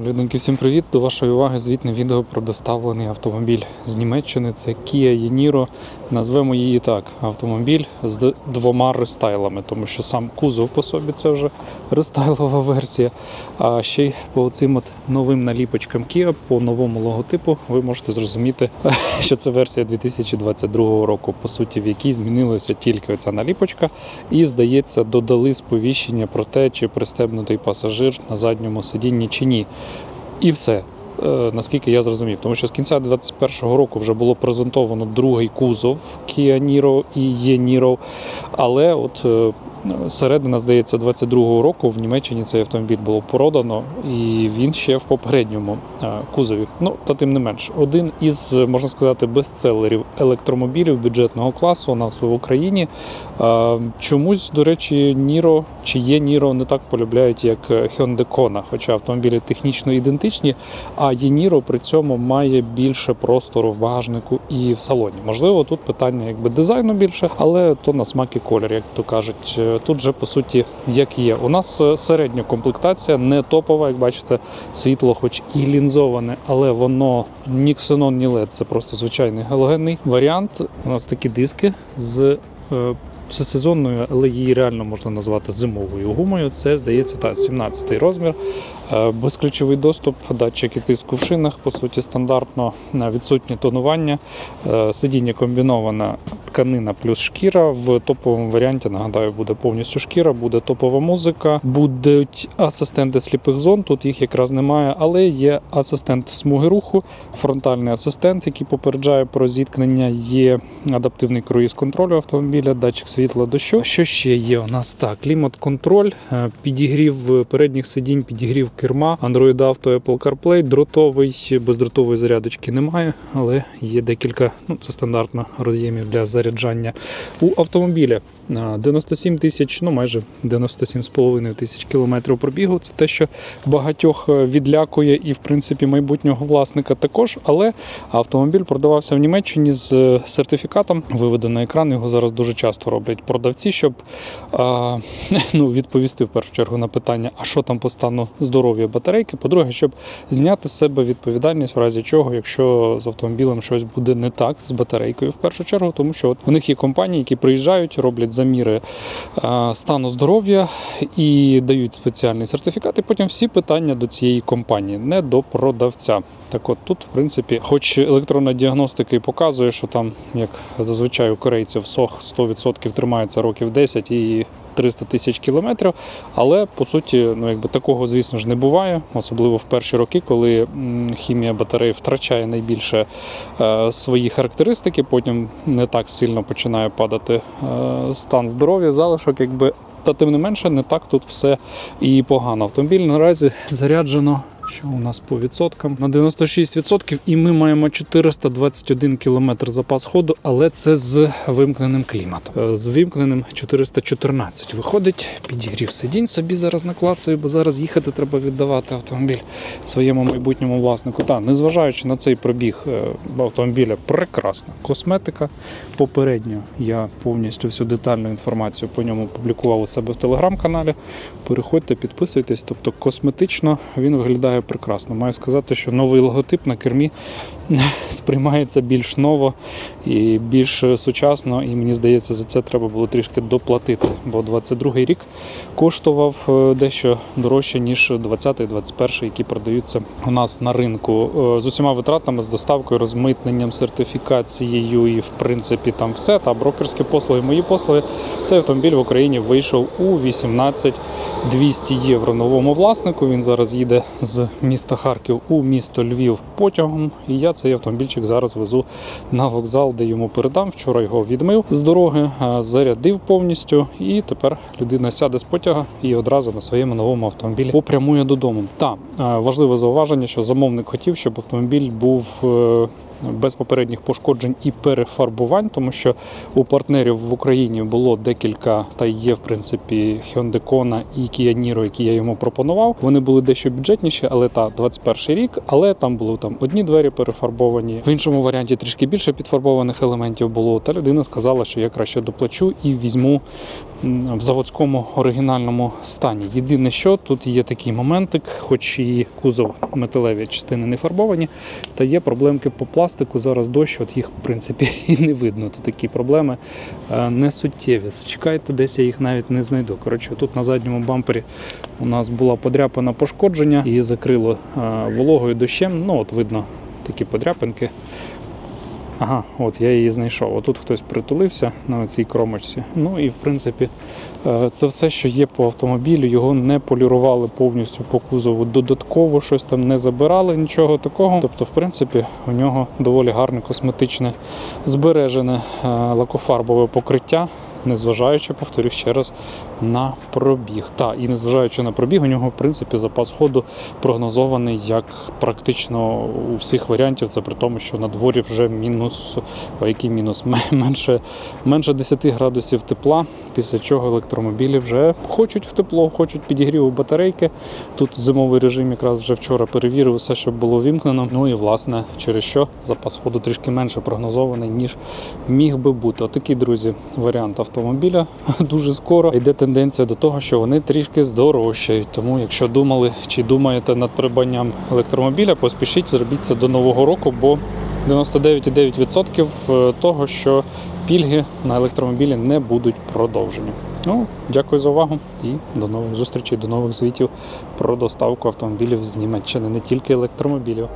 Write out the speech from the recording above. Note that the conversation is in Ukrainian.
Людинки, всім привіт! До вашої уваги звітне відео про доставлений автомобіль з Німеччини. Це Kia Yeniro. Назвемо її так: автомобіль з двома рестайлами, тому що сам кузов по собі це вже рестайлова версія. А ще й по цим от новим наліпочкам Kia, по новому логотипу, ви можете зрозуміти, що це версія 2022 року, по суті, в якій змінилася тільки оця наліпочка, і здається, додали сповіщення про те, чи пристебнутий пасажир на задньому сидінні чи ні. І все. Е, Наскільки я зрозумів, тому що з кінця 2021 року вже було презентовано другий кузов Kia Niro і є Niro, але от е, середина, здається, 22-го року в Німеччині цей автомобіль було продано, і він ще в попередньому е, кузові. Ну та тим не менш, один із можна сказати бестселерів електромобілів бюджетного класу у нас в Україні. Е, Чомусь, до речі, Niro чи є Niro не так полюбляють, як Hyundai Kona, хоча автомобілі технічно ідентичні. А Єніро при цьому має більше простору в багажнику і в салоні. Можливо, тут питання якби дизайну більше, але то на смак і колір, як то кажуть. Тут же по суті як є. У нас е, середня комплектація, не топова, як бачите, світло, хоч і лінзоване, але воно ні ксенон, ні LED, це просто звичайний галогенний варіант. У нас такі диски з. Всесезонною, але її реально можна назвати зимовою гумою. Це здається та 17-й розмір. Е, Безключовий доступ, датчики тиску в шинах, по суті, стандартно відсутнє тонування. Е, Сидіння комбінована тканина плюс шкіра. В топовому варіанті, нагадаю, буде повністю шкіра, буде топова музика, будуть асистенти сліпих зон. Тут їх якраз немає, але є асистент смуги руху, фронтальний асистент, який попереджає про зіткнення. Є адаптивний круїз контролю автомобіля, датчик світла дощу. Що ще є? У нас так, клімат-контроль, е, підігрів передніх сидінь, підігрів керма, Android Auto, Apple CarPlay, дротовий, бездротової зарядочки немає, але є декілька, ну це стандартно роз'ємів для заряджання. У автомобіля е, 97 тисяч, ну майже 97,5 тисяч кілометрів пробігу. Це те, що багатьох е, відлякує, і в принципі майбутнього власника також. Але автомобіль продавався в Німеччині з е, сертифікатом. Виведено на екран. Його зараз дуже часто роблять продавці, щоб а, ну, відповісти в першу чергу на питання, а що там по стану здоров'я батарейки. По-друге, щоб зняти з себе відповідальність, в разі чого, якщо з автомобілем щось буде не так з батарейкою, в першу чергу, тому що от у них є компанії, які приїжджають, роблять заміри стану здоров'я і дають спеціальний сертифікат. І потім всі питання до цієї компанії, не до продавця. Так от тут, в принципі, хоч електронна діагностика і показує, що там, як зазвичай у корейців, сох 100% тримається років 10 і 300 тисяч кілометрів. Але по суті, ну якби такого, звісно ж, не буває, особливо в перші роки, коли хімія батареї втрачає найбільше е, свої характеристики, потім не так сильно починає падати е, стан здоров'я, залишок, якби. Та тим не менше, не так тут все і погано. Автомобіль наразі заряджено. Що у нас по відсоткам? На 96% і ми маємо 421 км запас ходу, але це з вимкненим кліматом. Е, З вимкненим 414. Виходить, підігрів сидінь собі зараз наклацаю, бо зараз їхати треба віддавати автомобіль своєму майбутньому власнику. Та, незважаючи на цей пробіг е, автомобіля, прекрасна косметика. Попередньо я повністю всю детальну інформацію по ньому публікував у себе в телеграм-каналі. Переходьте, підписуйтесь. Тобто косметично він виглядає прекрасно. Маю сказати, що новий логотип на кермі сприймається більш ново і більш сучасно. І мені здається, за це треба було трішки доплатити. Бо 22-й рік коштував е, дещо дорожче, ніж 20-й, 21-й, які продаються у нас на ринку. Е, З усіма витратами, з доставкою, розмитненням, сертифікацією і в принципі там все. Та брокерські послуги, мої послуги. Цей автомобіль в Україні вийшов у 18 200 євро новому власнику. Він зараз їде з міста Харків у місто Львів потягом. І я цей автомобільчик зараз везу на вокзал, де йому передам. Вчора його відмив з дороги, зарядив повністю. І тепер людина сяде з потяга і одразу на своєму новому автомобілі попрямує додому. Та важливе зауваження, що замовник хотів, щоб автомобіль був. Без попередніх пошкоджень і перефарбувань, тому що у партнерів в Україні було декілька, та є в принципі Hyundai Kona і Kia Niro, які я йому пропонував. Вони були дещо бюджетніші, але та 21 рік. Але там були там одні двері перефарбовані. В іншому варіанті трішки більше підфарбованих елементів було. Та людина сказала, що я краще доплачу і візьму в заводському оригінальному стані. Єдине, що тут є такий моментик, хоч і кузов металеві частини не фарбовані, та є проблемки по пластику. Зараз дощ, от їх в принципі і не видно. То такі проблеми е, не суттєві. Зачекайте, десь я їх навіть не знайду. Коротше, тут на задньому бампері у нас була подряпана пошкодження, її закрило е, вологою дощем. Ну, от видно такі подряпинки. Ага, от я її знайшов. Отут хтось притулився на цій кромочці. Ну і в принципі, е, це все, що є по автомобілю. Його не полірували повністю по кузову. Додатково щось там не забирали, нічого такого. Тобто, в принципі, у нього доволі гарне косметичне збережене е, лакофарбове покриття. Незважаючи, повторю ще раз, на пробіг. Та і незважаючи на пробіг, у нього в принципі запас ходу прогнозований як практично у всіх варіантів. Це при тому, що на дворі вже мінус, а який мінус менше, менше 10 градусів тепла. Після чого електромобілі вже хочуть в тепло, хочуть підігріву батарейки. Тут зимовий режим якраз вже вчора перевірив все, щоб було вімкнено. Ну і власне через що запас ходу трішки менше прогнозований, ніж міг би бути. Отакий, друзі, варіант автомобіля дуже скоро йде тенденція до того, що вони трішки здорожчають. Тому, якщо думали чи думаєте над придбанням електромобіля, поспішіть зробіть це до нового року, бо 99,9% того, що пільги на електромобілі не будуть продовжені. Ну, дякую за увагу і до нових зустрічей, до нових звітів про доставку автомобілів з Німеччини, не тільки електромобілів.